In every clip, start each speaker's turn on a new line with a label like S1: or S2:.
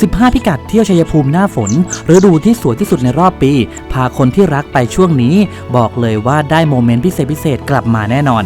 S1: 15 พิกัดเที่ยวชัยภูมิหน้าฝนฤดูที่สวยที่สุดในรอบปี พาคนที่รักไปช่วงนี้ บอกเลยว่าได้โมเมนต์พิเศษพิเศษกลับมาแน่นอน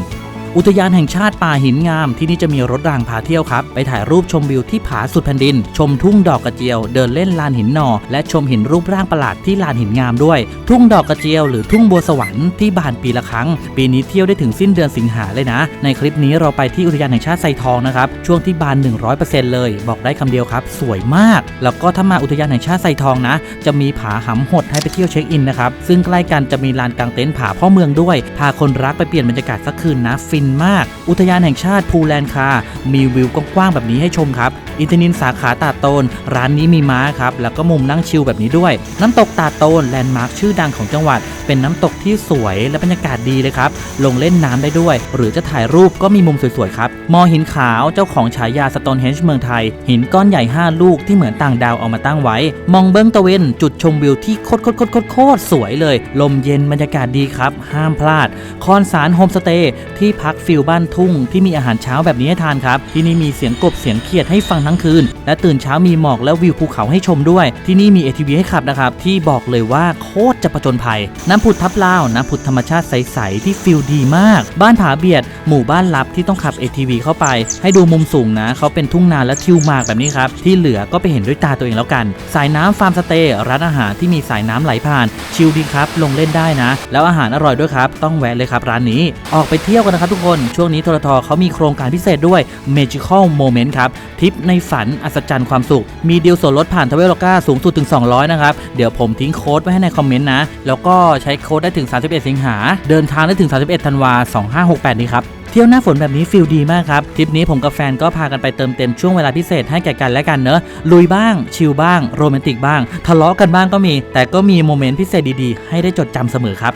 S1: อุทยานแห่งชาติป่าหินงาม ที่นี่จะมีรถรางพาเที่ยวครับ ไปถ่ายรูปชมวิวที่ผาสุดแผ่นดิน ชมทุ่งดอกกระเจียว เดินเล่นลานหินหนอ และชมหินรูปร่างประหลาดที่ลานหินงามด้วย ทุ่งดอกกระเจียวหรือทุ่งบัวสวรรค์ที่บานปีละครั้ง ปีนี้เที่ยวได้ถึงสิ้นเดือนสิงหาเลยนะ ในคลิปนี้เราไปที่อุทยานแห่งชาติไซทองนะครับ ช่วงที่บาน 100%เลย บอกได้คำเดียวครับ สวยมาก แล้วก็ถ้ามาอุทยานแห่งชาติไซทองนะ จะมีผาหำหดให้ไปเที่ยวเช็คอินนะครับ ซึ่งใกล้กันจะมีลานกางเต็นท์ผาพ่อเมืองด้วย พาคนรักไปเปลี่ยนบรรยากาศสักคืนนะ ฟินมาก อุทยานแห่งชาติภูแลนคา มีวิวกว้างๆแบบนี้ให้ชมครับ อินทนินสาขาตาโตน ร้านนี้มีม้าครับ แล้วก็มุมนั่งชิลแบบนี้ด้วย น้ำตกตาโตนแลนด์มาร์คชื่อดังของจังหวัด เป็นน้ำตกที่สวยและบรรยากาศดีเลยครับ ลงเล่นน้ำได้ด้วย หรือจะถ่ายรูปก็มีมุมสวยๆครับ มอหินขาวเจ้าของฉายาสโตนเฮนจ์เมืองไทย หินก้อนใหญ่ 5 ลูกที่เหมือนต่างดาวเอามาตั้งไว้ มองเบิ้งตะเวนจุดชมวิวที่โคตรโคตรโคตรโคตรโคตรสวยเลย ลมเย็นบรรยากาศดีครับ ห้ามพลาด คอนสารโฮมสเตย์ที่พักฟิลบ้านทุ่งที่มีอาหารเช้าแบบนี้ให้ทานครับ ที่นี่มีเสียงกบเสียงเขียดให้ฟังทั้งคืน และตื่นเช้ามีหมอกและวิวภูเขาให้ชมด้วย ที่นี่มี ATV ให้ขับนะครับ ที่บอกเลยว่าโคตรจะประจนภัย น้ำผุดทับลาว น้ำผุดธรรมชาติใส ๆ ที่ฟิลดีมาก บ้านผาเบียด หมู่บ้านลับที่ต้องขับ ATV เข้าไป ให้ดูมุมสูงนะเขาเป็นทุ่งนาและทิวมากแบบนี้ครับที่เหลือก็ไปเห็นด้วยตาตัวเองแล้วกัน สายน้ำฟาร์มสเตย์ร้านอาหารที่มีสายน้ำไหลผ่าน ชิลดีครับลงเล่นได้นะ แล้วอาหารอร่อยด้วยครับ ต้องแวะเลยครับร้านนี้ออกไปเที่ยวกันนะครับทุกคน ช่วงนี้ทรทเขามีโครงการพิเศษด้วย Magical Moment ครับทริปในฝันอัศจรรย์ความสุข มีเดีลส่วนลดผ่านทเวลก้าสูงสุดถึง 200 นะครับ เดี๋ยวผมทิ้งโค้ดไว้ให้ในคอมเมนต์นะ แล้วก็ใช้โค้ดได้ถึง 31 สิงหา เดินทางได้ถึง 31 ธันวา 2568 นี้ครับเที่ยวหน้าฝนแบบนี้ฟิลดีมากครับทริปนี้ผมกับแฟนก็พากันไปเติมเต็มช่วงเวลาพิเศษให้แก่กันและกันเนอะลุยบ้าง ชิลบ้าง โรแมนติกบ้าง ทะเลาะกันบ้างก็มี แต่ก็มีโมเมนต์พิเศษดีๆ ให้ได้จดจำเสมอครับ